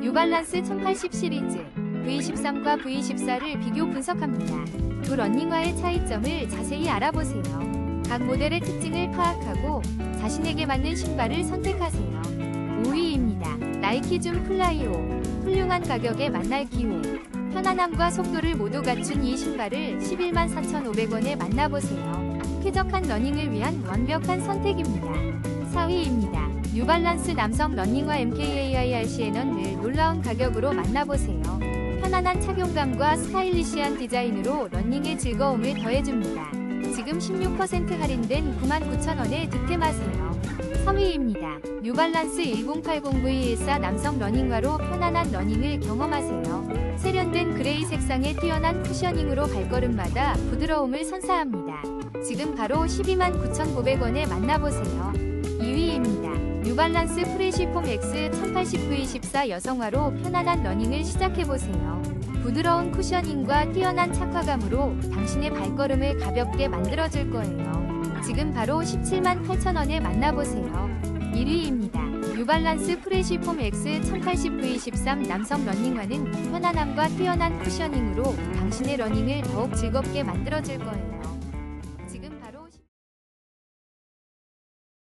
뉴발란스 1080 시리즈 V13과 V14를 비교 분석합니다. 두 러닝화의 차이점을 자세히 알아보세요. 각 모델의 특징을 파악하고 자신에게 맞는 신발을 선택하세요. 5위입니다. 나이키 줌 플라이오. 훌륭한 가격에 만날 기회. 편안함과 속도를 모두 갖춘 이 신발을 11만 4,500원에 만나보세요. 쾌적한 러닝을 위한 완벽한 선택입니다. 4위입니다. 뉴발란스 남성 러닝화 MKAIRC에는 늘 놀라운 가격으로 만나보세요. 편안한 착용감과 스타일리시한 디자인으로 러닝의 즐거움을 더해줍니다. 지금 16% 할인된 99,000원에 득템하세요. 3위입니다. 뉴발란스 1080V14 남성 러닝화로 편안한 러닝을 경험하세요. 세련된 그레이 색상의 뛰어난 쿠셔닝으로 발걸음마다 부드러움을 선사합니다. 지금 바로 129,900원에 만나보세요. 2위입니다. 뉴발란스 프레시폼 X 1080V14 여성화로 편안한 러닝을 시작해보세요. 부드러운 쿠셔닝과 뛰어난 착화감으로 당신의 발걸음을 가볍게 만들어줄 거예요. 지금 바로 17만 8천원에 만나보세요. 1위입니다. 뉴발란스 프레시폼 X 1080V13 남성 러닝화는 편안함과 뛰어난 쿠셔닝으로 당신의 러닝을 더욱 즐겁게 만들어줄 거예요.